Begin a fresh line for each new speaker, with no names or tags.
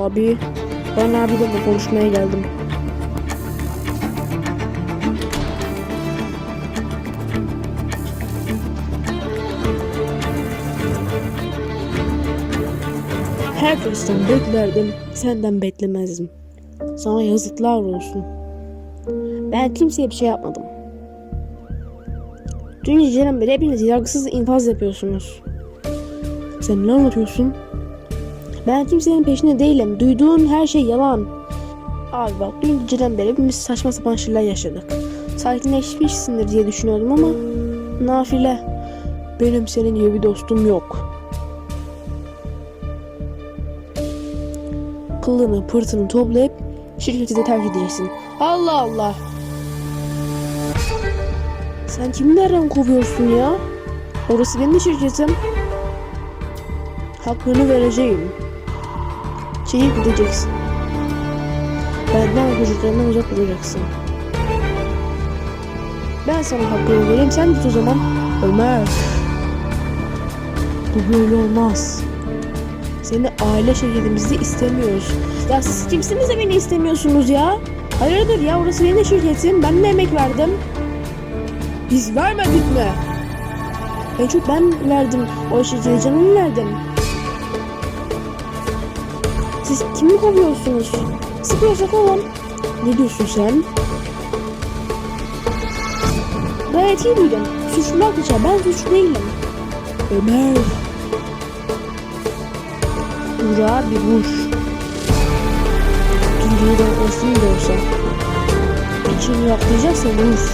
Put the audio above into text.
abi. Ben abiyle konuşmaya geldim. Herkesten beklerdim, senden beklemezdim. Sana yazıklar olsun. Ben kimseye bir şey yapmadım. Dün geceden beri hepiniz yargısız infaz yapıyorsunuz. Sen ne anlatıyorsun? Ben kimsenin peşinde değilim. Duyduğun her şey yalan. Abi bak dün geceden beri hepimiz saçma sapan şeyler yaşadık. Sakinleşmişsindir diye düşünüyordum ama nafile. Benim senin gibi bir dostum yok. Kılını pırtını toplayıp şirketi de terk edeceksin. Allah Allah. Sen kimi kovuyorsun ya? Orası benim şirketim. Hakkını vereceğim. Çekip gideceksin. Benden ve çocuklarından uzak duracaksın. Ben sana hakkını vereyim sen git o zaman. Ömer. Bu böyle olmaz. Seni aile şirketimizde istemiyoruz. Ya siz kimsiniz de beni istemiyorsunuz ya? Hayırdır ya orası benim de şirketim. Ben de emek verdim. Biz vermedik mi? En çok ben verdim. O şirkete canımı verdim. Siz kimi kovuyorsunuz? Sıkıyorsa kovun. Ne diyorsun sen? Gayet iyi duydum. Suçlular kaçar. Ben suçlu değilim. Ömer. Burak'a bir vur. Dünyada olsun da olsa. İçini yaklayacaksa vur.